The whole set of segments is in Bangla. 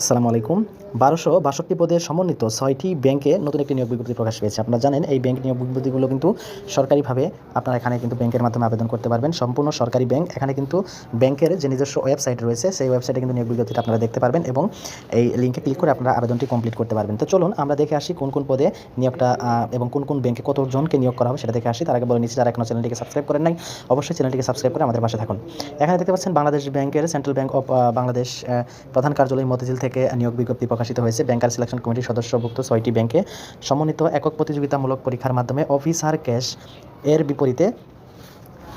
আসসালামু আলাইকুম। বারোশো বাষট্টি পদে সমন্বিত ছয়টি ব্যাংকে নতুন একটি নিয়োগ বিজ্ঞপ্তি প্রকাশ পেয়েছে। আপনারা জানেন, এই ব্যাংক নিয়োগ বিজ্ঞপ্তিগুলো কিন্তু সরকারিভাবে আপনারা এখানে কিন্তু ব্যাংকের মাধ্যমে আবেদন করতে পারবেন। সম্পূর্ণ সরকারি ব্যাংক। এখানে কিন্তু ব্যাংকের যে নিজস্ব ওয়েবসাইট রয়েছে, সেই ওয়েবসাইটে কিন্তু নিয়োগ বিজ্ঞপ্তিটা আপনারা দেখতে পারবেন এবং এই লিঙ্কে ক্লিক করে আপনারা আবেদনটি কমপ্লিট করতে পারবেন। তো চলুন, আমরা দেখে আসি কোন কোন পদে নিয়োগটা এবং কোন কোন ব্যাংকে কতজনকে নিয়োগ করা হবে সেটা দেখে আসি। তার আগে বলে নিচ্ছি, যারা এখনও চ্যানেলটিকে সাবস্ক্রাইব করেন নাই, অবশ্যই চ্যানেলটিকে সাবস্ক্রাইব করে আমাদের পাশে থাকুন। এখানে দেখতে পাচ্ছেন বাংলাদেশ ব্যাংকের সেন্ট্রাল ব্যাংক অফ বাংলাদেশ প্রধান কার্যালয় মতিঝিল থেকে নিয়োগ বিজ্ঞপ্তি প্রকাশিত হয়েছে। ব্যাংকার সিলেকশন কমিটির সদস্যভুক্ত ছয়টি ব্যাংকে সমন্বিত একক প্রতিযোগিতামূলক পরীক্ষার মাধ্যমে অফিসার ক্যাশ এর বিপরীতে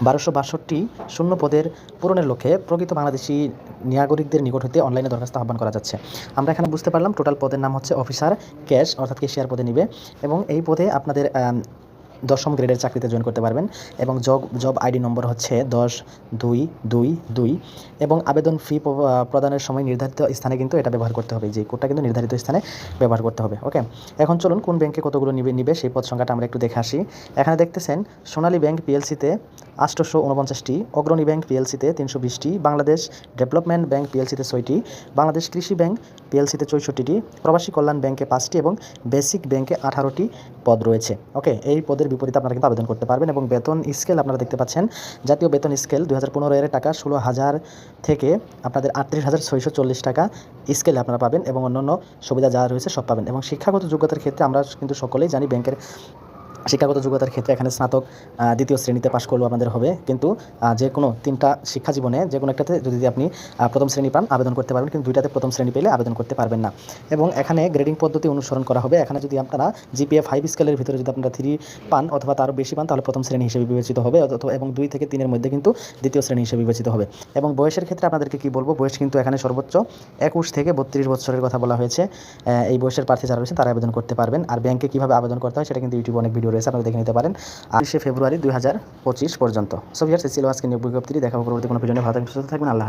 বারোশো বাষট্টি শূন্য পদের পূরণের লক্ষ্যে প্রকৃত বাংলাদেশি নাগরিকদের নিকট হতে অনলাইনে দরখাস্ত আহ্বান করা যাচ্ছে। আমরা এখানে বুঝতে পারলাম, টোটাল পদের নাম হচ্ছে অফিসার ক্যাশ, অর্থাৎ কেশিয়ার পদে নিবে। এবং এই পদে আপনাদের দশম গ্রেডের চাকরিতে জয়েন করতে পারবেন এবং জব জব আইডি নম্বর হচ্ছে দশ, দুই দুই দুই এবং আবেদন ফি প্রদানের সময় নির্ধারিত স্থানে কিন্তু এটা ব্যবহার করতে হবে। যে কোডটা কিন্তু নির্ধারিত স্থানে ব্যবহার করতে হবে। ওকে এখন চলুন কোন ব্যাংকে কতগুলো নিবে নিবে সেই পদ সংখ্যাটা আমরা একটু দেখে আসি। এখানে দেখতেছেন সোনালী ব্যাংক পিএলসিতে আটশোশো উনপঞ্চাশটি অগ্রণী ব্যাংক পিএলসিতে তিনশো বিশটি বাংলাদেশ ডেভেলপমেন্ট ব্যাংক পিএলসিতে ছয়টি, বাংলাদেশ কৃষি ব্যাংক পিএলসিতে চৌষট্টিটি, প্রবাসী কল্যাণ ব্যাংকে পাঁচটি এবং বেসিক ব্যাংকে আঠারোটি পদ রয়েছে। ওকে এই পদের বিপরীতে আপনারা কিন্তু আবেদন করতে পারবেন এবং বেতন স্কেল আপনারা দেখতে পাচ্ছেন। জাতীয় বেতন স্কেল দু হাজার পনেরো এর টাকা, ষোলো হাজার থেকে আপনাদের আটত্রিশ হাজার ছয়শো চল্লিশ টাকা স্কেলে আপনারা পাবেন এবং অন্যান্য সুবিধা যা রয়েছে সব পাবেন। এবং শিক্ষাগত যোগ্যতার ক্ষেত্রে আমরা কিন্তু সকলেই জানি ব্যাংকের শিক্ষাগত যোগ্যতার ক্ষেত্রে এখানে স্নাতক দ্বিতীয় শ্রেণীতে পাশ করলেও আপনাদের হবে। কিন্তু যে কোনো তিনটা শিক্ষা জীবনে, যে কোনো একটাতে যদি আপনি প্রথম শ্রেণি পান, আবেদন করতে পারবেন। কিন্তু দুইটাতে প্রথম শ্রেণি পেলে আবেদন করতে পারবেন না। এবং এখানে গ্রেডিং পদ্ধতি অনুসরণ করা হবে। এখানে যদি আপনারা জিপিএ ফাইভ স্কেলের ভিতরে যদি আপনারা থ্রি পান অথবা তারও বেশি পান, তাহলে প্রথম শ্রেণি হিসেবে বিবেচিত হবে। অথবা এবং দুই থেকে তিনের মধ্যে কিন্তু দ্বিতীয় শ্রেণি হিসেবে বিবেচিত হবে। এবং বয়সের ক্ষেত্রে আপনাদেরকে কি বলব? বয়স কিন্তু এখানে সর্বোচ্চ একুশ থেকে বত্রিশ বছরের কথা বলা হয়েছে। এই বয়সের প্রার্থী যারা রয়েছে, তারা আবেদন করতে পারবেন। আর ব্যাংকে কীভাবে আবেদন করতে হয়, সেটা কিন্তু ইউটিউবে অনেক ভিডিও রয়েছে আপনারা দেখে নিতে পারেন। আঠাশে ফেব্রুয়ারি দুই হাজার পঁচিশ পর্যন্ত। সো ভিয়ার্স ছিল আজকে নিয়োগ বিজ্ঞপ্তি দেখা পরবর্তী কোনো ভিডিও ভালো থাকবেন, সুস্থ থাকবেন। আল্লাহ